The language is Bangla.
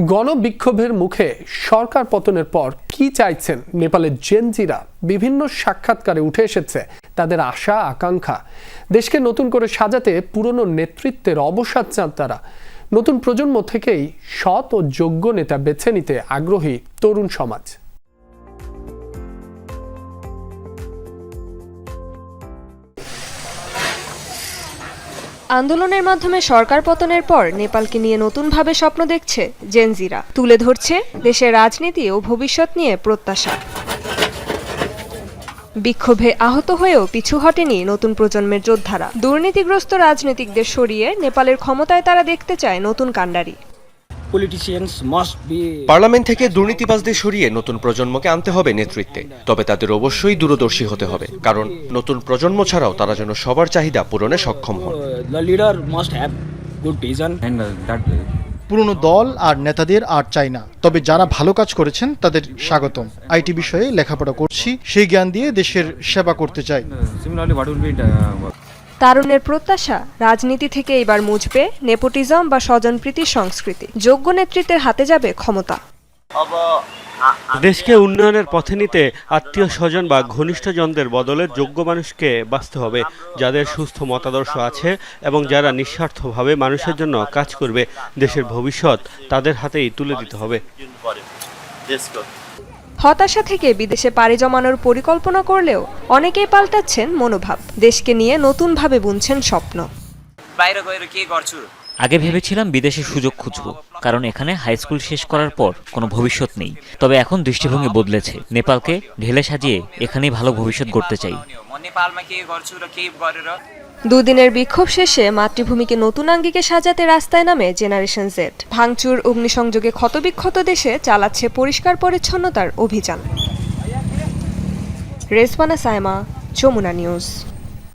গণবিক্ষোভের মুখে সরকার পতনের পর কি চাইছেন নেপালের জেনজিরা? বিভিন্ন সাক্ষাৎকারে উঠে এসেছে তাদের আশা, আকাঙ্ক্ষা। দেশকে নতুন করে সাজাতে পুরনো নেতৃত্বের অবসাদ চান তারা। নতুন প্রজন্ম থেকেই সৎ ও যোগ্য নেতা বেছে নিতে আগ্রহী তরুণ সমাজ। আন্দোলনের মাধ্যমে সরকার পতনের পর নেপালকে নিয়ে নতুনভাবে স্বপ্ন দেখছে জেনজিরা। তুলে ধরছে দেশের রাজনীতি ও ভবিষ্যৎ নিয়ে প্রত্যাশা। বিক্ষোভে আহত হয়েও পিছু হটেনি নতুন প্রজন্মের যোদ্ধারা। দুর্নীতিগ্রস্ত রাজনীতিকদের সরিয়ে নেপালের ক্ষমতায় তারা দেখতে চায় নতুন কাণ্ডারি। Politicians must be পার্লামেন্ট থেকে দুর্নীতিবাজদের সরিয়ে নতুন প্রজন্মকে আনতে হবে নেতৃত্বে। তবে তাদের অবশ্যই দূরদর্শী হতে হবে কারণ নতুন প্রজন্ম ছাড়াও তারা যেন সবার চাহিদা পূরণে সক্ষম হন। Uh, the leader must have good vision and uh, that পুরনো দল আর নেতাদের আর চাই না। তবে যারা ভালো কাজ করেছেন তাদের স্বাগতম। আইটি বিষয়ে লেখাপড়া করছি সেই জ্ঞান দিয়ে দেশের সেবা করতে চাই। তারুণের প্রত্যাশা, রাজনীতি থেকে এবার মুছবে নেপোটিজম বা স্বজনপ্রীতির সংস্কৃতি। যোগ্য নেতৃত্বের হাতে যাবে ক্ষমতা। দেশকে উন্নয়নের পথে নিতে আত্মীয় স্বজন বা ঘনিষ্ঠজনদের বদলে যোগ্য মানুষকে বাঁচতে হবে। যাদের সুস্থ মতাদর্শ আছে এবং যারা নিঃস্বার্থভাবে মানুষের জন্য কাজ করবে, দেশের ভবিষ্যৎ তাদের হাতেই তুলে দিতে হবে। হতাশা থেকে বিদেশে পাড়ি জমানোর পরিকল্পনা করলেও অনেকেই পাল্টাচ্ছেন মনোভাব। দেশকে নিয়ে নতুনভাবে বুনছেন স্বপ্ন। আগে ভেবেছিলাম বিদেশে সুযোগ খুঁজব কারণ এখানে হাই স্কুল শেষ করার পর কোনো ভবিষ্যৎ নেই। তবে এখন দৃষ্টিভঙ্গি বদলেছে। নেপালকে ঢেলে সাজিয়ে এখানেই ভালো ভবিষ্যৎ গড়তে চাই। দুদিনের বিক্ষোভ শেষে মাতৃভূমিকে নতুন আঙ্গিকে সাজাতে রাস্তায় নামে জেনারেশন জেড। ভাঙচুর, অগ্নিসংযোগে ক্ষতবিক্ষত দেশে চালাচ্ছে পরিষ্কার পরিচ্ছন্নতার অভিযান। রেজবানা সায়মা, যমুনা নিউজ।